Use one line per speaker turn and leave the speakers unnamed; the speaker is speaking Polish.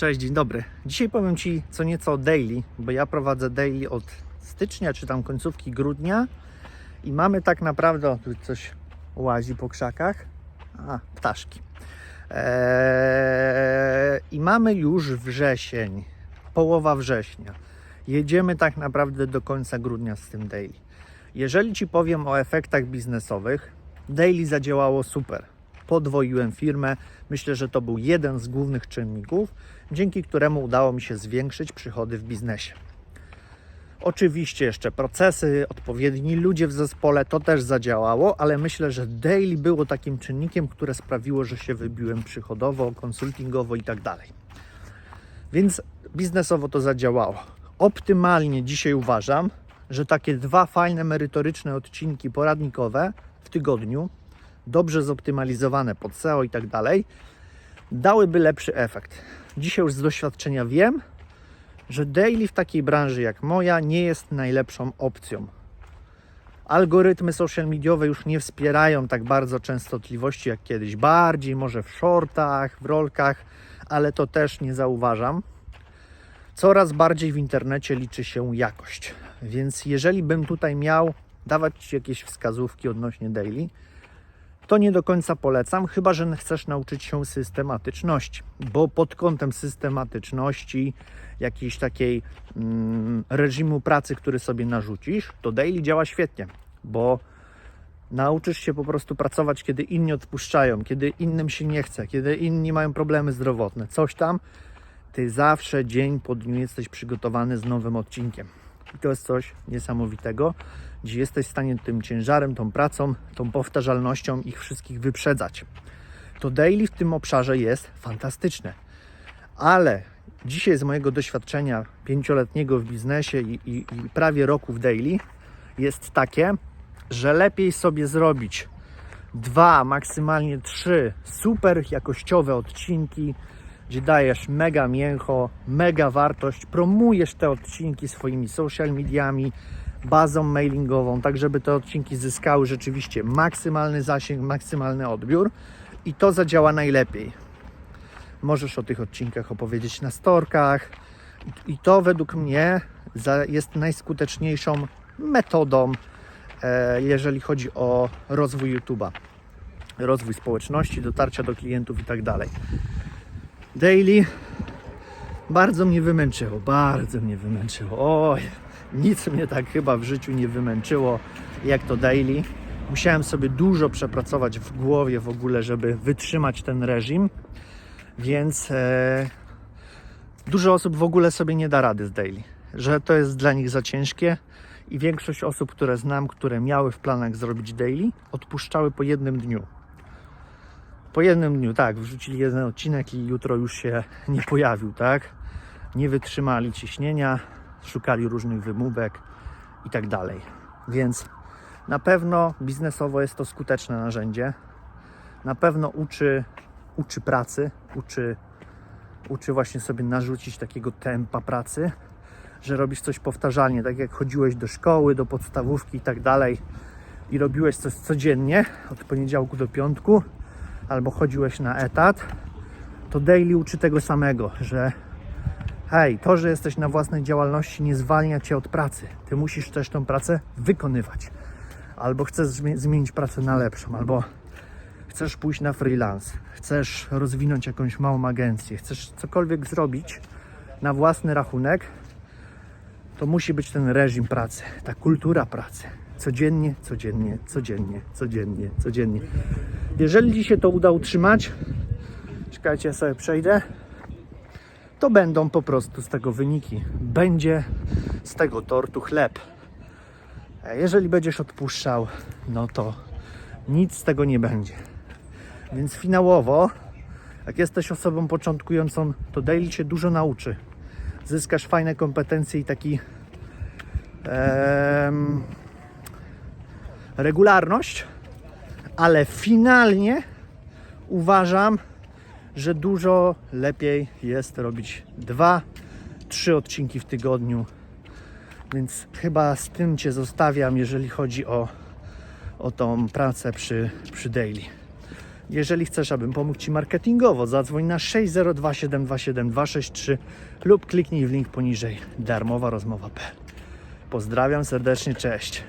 Cześć, dzień dobry. Dzisiaj powiem Ci co nieco o daily, bo ja prowadzę daily od stycznia czy tam końcówki grudnia i mamy tak naprawdę, o, tu coś łazi po krzakach, a ptaszki. Eee, I mamy już wrzesień, połowa września. Jedziemy tak naprawdę do końca grudnia z tym daily. Jeżeli Ci powiem o efektach biznesowych, daily zadziałało super. Podwoiłem firmę. Myślę, że to był jeden z głównych czynników, dzięki któremu udało mi się zwiększyć przychody w biznesie. Oczywiście jeszcze procesy, odpowiedni ludzie w zespole, to też zadziałało, ale myślę, że daily było takim czynnikiem, które sprawiło, że się wybiłem przychodowo, konsultingowo i tak dalej. Więc biznesowo to zadziałało. Optymalnie dzisiaj uważam, że takie dwa fajne, merytoryczne odcinki poradnikowe w tygodniu, dobrze zoptymalizowane pod SEO i tak dalej, dałyby lepszy efekt. Dzisiaj już z doświadczenia wiem, że daily w takiej branży jak moja nie jest najlepszą opcją. Algorytmy social mediowe już nie wspierają tak bardzo częstotliwości jak kiedyś. Bardziej może w shortach, w rolkach, ale to też nie zauważam. Coraz bardziej w internecie liczy się jakość. Więc jeżeli bym tutaj miał dawać jakieś wskazówki odnośnie daily, to nie do końca polecam, chyba że chcesz nauczyć się systematyczności, bo pod kątem systematyczności, jakiejś takiej mm, reżimu pracy, który sobie narzucisz, to daily działa świetnie, bo nauczysz się po prostu pracować, kiedy inni odpuszczają, kiedy innym się nie chce, kiedy inni mają problemy zdrowotne, coś tam. Ty zawsze dzień po dniu jesteś przygotowany z nowym odcinkiem. I to jest coś niesamowitego, gdzie jesteś w stanie tym ciężarem, tą pracą, tą powtarzalnością ich wszystkich wyprzedzać. To daily w tym obszarze jest fantastyczne. Ale dzisiaj z mojego doświadczenia pięcioletniego w biznesie i, i, i prawie roku w daily jest takie, że lepiej sobie zrobić dwa, maksymalnie trzy super jakościowe odcinki, gdzie dajesz mega mięcho, mega wartość, promujesz te odcinki swoimi social mediami, bazą mailingową, tak żeby te odcinki zyskały rzeczywiście maksymalny zasięg, maksymalny odbiór i to zadziała najlepiej. Możesz o tych odcinkach opowiedzieć na storkach i to według mnie jest najskuteczniejszą metodą, e, jeżeli chodzi o rozwój YouTube'a, rozwój społeczności, dotarcia do klientów i tak dalej. Daily bardzo mnie wymęczyło, bardzo mnie wymęczyło. Oj, nic mnie tak chyba w życiu nie wymęczyło jak to daily. Musiałem sobie dużo przepracować w głowie w ogóle, żeby wytrzymać ten reżim, więc e, dużo osób w ogóle sobie nie da rady z daily, że to jest dla nich za ciężkie i większość osób, które znam, które miały w planach zrobić daily, odpuszczały po jednym dniu. Po jednym dniu, tak, wrzucili jeden odcinek i jutro już się nie pojawił, tak? Nie wytrzymali ciśnienia, szukali różnych wymówek i tak dalej. Więc na pewno biznesowo jest to skuteczne narzędzie. Na pewno uczy, uczy pracy, uczy, uczy właśnie sobie narzucić takiego tempa pracy, że robisz coś powtarzalnie, tak jak chodziłeś do szkoły, do podstawówki i tak dalej i robiłeś coś codziennie od poniedziałku do piątku, albo chodziłeś na etat, to daily uczy tego samego, że hej, to, że jesteś na własnej działalności nie zwalnia cię od pracy. Ty musisz też tą pracę wykonywać. Albo chcesz zmie- zmienić pracę na lepszą, albo chcesz pójść na freelance, chcesz rozwinąć jakąś małą agencję, chcesz cokolwiek zrobić na własny rachunek, to musi być ten reżim pracy, ta kultura pracy. Codziennie, codziennie, codziennie, codziennie, codziennie. Jeżeli się to uda utrzymać, czekajcie, ja sobie przejdę, to będą po prostu z tego wyniki. Będzie z tego tortu chleb. A jeżeli będziesz odpuszczał, no to nic z tego nie będzie. Więc finałowo, jak jesteś osobą początkującą, to daily się dużo nauczy. Zyskasz fajne kompetencje i taki em, regularność, ale finalnie uważam, że dużo lepiej jest robić dwa, trzy odcinki w tygodniu. Więc chyba z tym Cię zostawiam, jeżeli chodzi o, o tą pracę przy, przy daily. Jeżeli chcesz, abym pomógł Ci marketingowo, zadzwoń na 602 727 263 lub kliknij w link poniżej darmowa rozmowa.pl. Pozdrawiam serdecznie, cześć.